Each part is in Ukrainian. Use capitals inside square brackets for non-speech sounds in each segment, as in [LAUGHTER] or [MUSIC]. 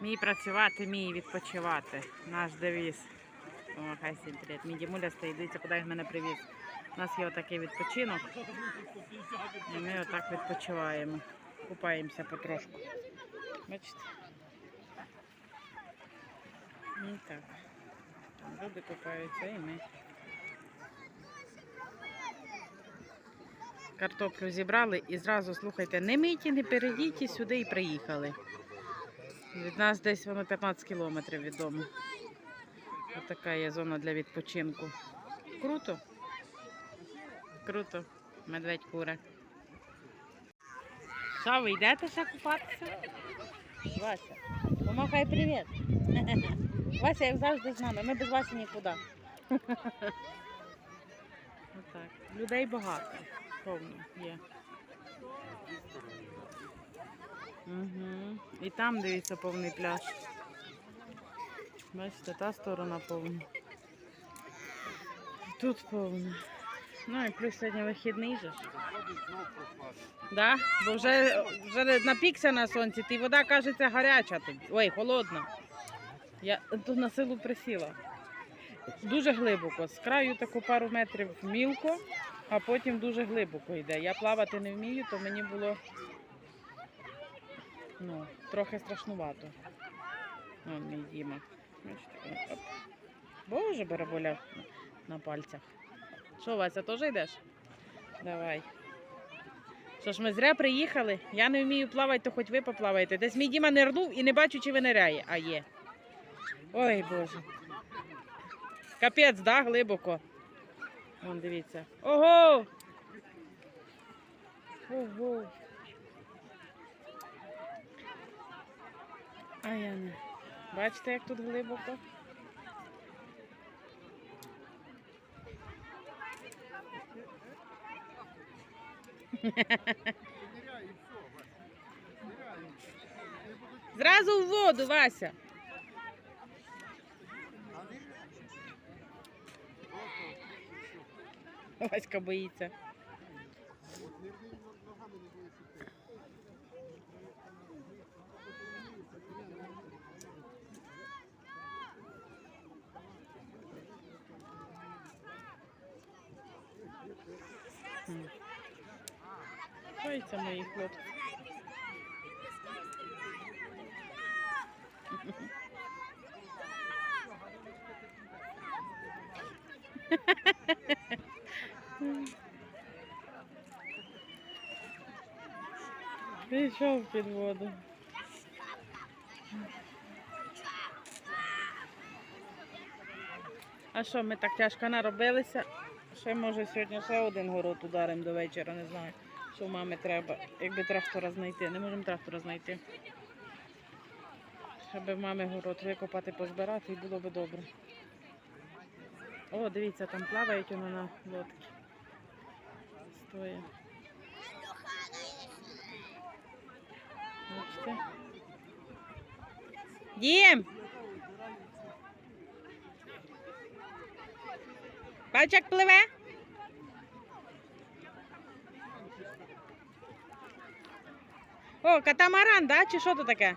Мій працювати, мій відпочивати. Наш девіз. О, хай всім привіт. Мій дімуля стоїть, дивіться, куди він мене привіз. У нас є отакий відпочинок. І ми отак відпочиваємо. Купаємося потрошку. Бачите? І так. Там люди купаються і ми. Картоплю зібрали і зразу, слухайте, не мийте, не перейдіть сюди і приїхали. Від нас десь воно 15 кілометрів від дому. Ось така є зона для відпочинку. Круто. Круто. Медведь куре. Що, ви йдете ще купатися? Вася, помахай привіт. [LAUGHS] Вася, як завжди з нами. Ми без Васі нікуди. [LAUGHS] Отак. Людей багато. Повно є. Угу. І там дивіться повний пляж. Бачите, та сторона повна. Тут повна. Ну і плюс сьогодні вихідний же. Да? Бо вже, вже напікся на сонці, ти вода кажеться гаряча тобі. Ой, холодна. Я тут на силу присіла. Дуже глибоко. З краю таку пару метрів мілко, а потім дуже глибоко йде. Я плавати не вмію, то мені було ну, трохи страшнувато. Вон мій Діма. Боже, бараболя на пальцях. Що, Вася, теж йдеш? Давай. Що ж, ми зря приїхали. Я не вмію плавати, то хоч ви поплаваєте. Десь мій Діма нирнув і не бачу, чи виниряє, а є. Ой, Боже. Капець, да, глибоко. Вон, дивіться. Ого! Ого. А я не. Бачите, як тут глибоко? Зразу в воду, Вася. Васька боїться. М. Боїться мої хлопці. Пішов під воду. А що, ми так тяжко наробилися? Ще може сьогодні ще один город ударимо до вечора, не знаю. Що в мами треба, якби трактора знайти. Не можемо трактора знайти. Щоб в мами город викопати, позбирати і було би добре. О, дивіться, там плавають воно на лодці. Стоїть. Бачите? Дім! Бач, як пливе? О, катамаран, да? Чи що то таке?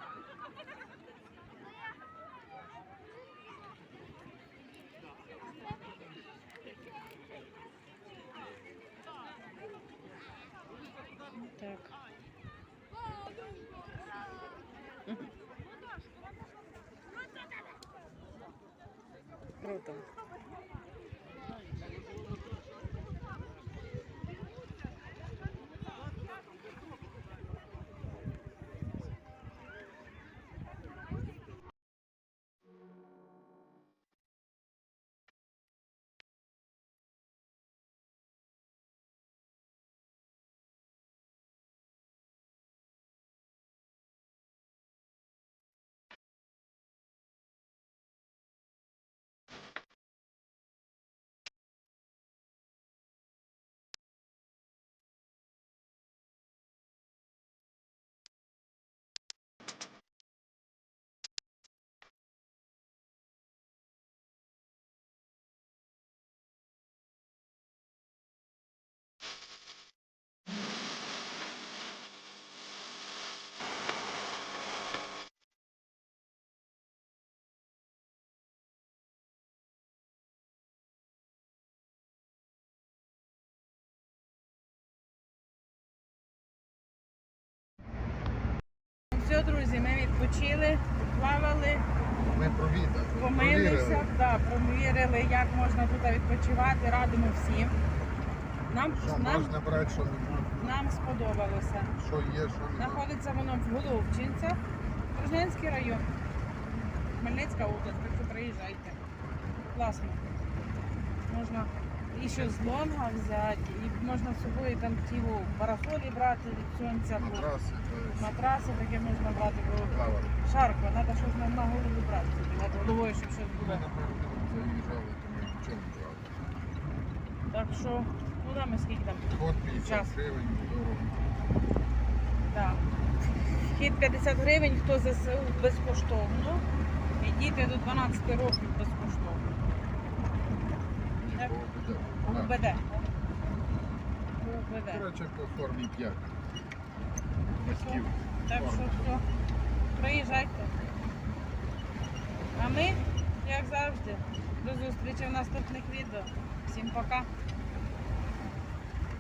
Так. Круто. Все, друзі, ми відпочили, плавали, Ми провідали. помилися, да, провірили, як можна тут відпочивати, радимо всім. Нам, Що нам, можна брати, що не можна. нам сподобалося. Що є, що не можна. Знаходиться воно в Головчинцях, Рожненський район, Хмельницька область, так що приїжджайте. Класно. Можна і шезлонга взяти, і можна з собою там ті во, парасолі брати від сонця, бо Матраси, то матраси таке можна брати, бо плавали. жарко, треба щось на, на голову брати собі, над головою, щоб щось Ми, було. напевно, заїжджали, то ми нічого не брали. Так що, ну там і скільки там. Вход 50 Час. гривень, дорого. Так. Вхід 50 гривень, хто ЗСУ безкоштовно. І діти до 12 років безкоштовно. Так. УБД. УБД. Коротше, по формі 5. Батьків. Так що все. Приїжджайте. А ми, як завжди, до зустрічі в наступних відео. Всім пока.